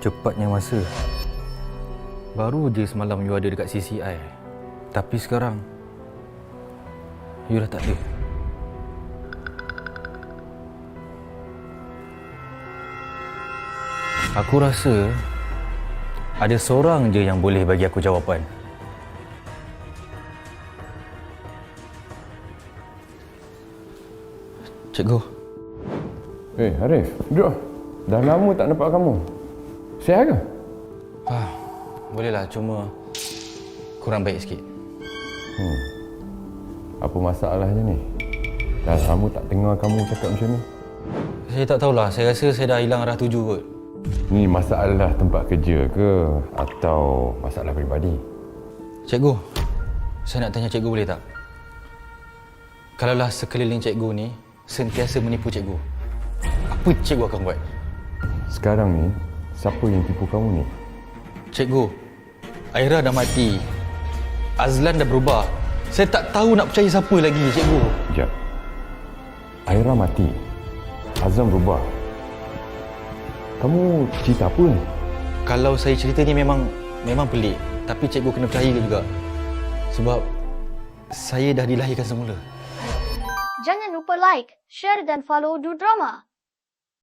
Cepatnya masa. Baru je semalam you ada dekat CCI. Tapi sekarang you dah tak ada. Aku rasa ada seorang je yang boleh bagi aku jawapan. Cikgu, Eh, Arif, duduk. Dah lama tak nampak kamu. Sihat ke? ah, bolehlah cuma kurang baik sikit. Apa masalahnya ni? Dah lama tak dengar kamu cakap macam ni. Saya tak tahulah, saya rasa saya dah hilang arah tuju kot. Ni masalah tempat kerja ke atau masalah peribadi? Cikgu, saya nak tanya cikgu boleh tak? Kalaulah sekeliling cikgu ni sentiasa menipu cikgu, apa cikgu akan buat? Sekarang ni, siapa yang tipu kamu ni? Cikgu, Aira dah mati. Azlan dah berubah. Saya tak tahu nak percaya siapa lagi, cikgu. Sekejap. Aira mati. Azam berubah. Kamu cerita apa ni? Kalau saya cerita ni memang memang pelik, tapi cikgu kena percaya juga. Sebab saya dah dilahirkan semula. Jangan lupa like, share dan follow Du Drama.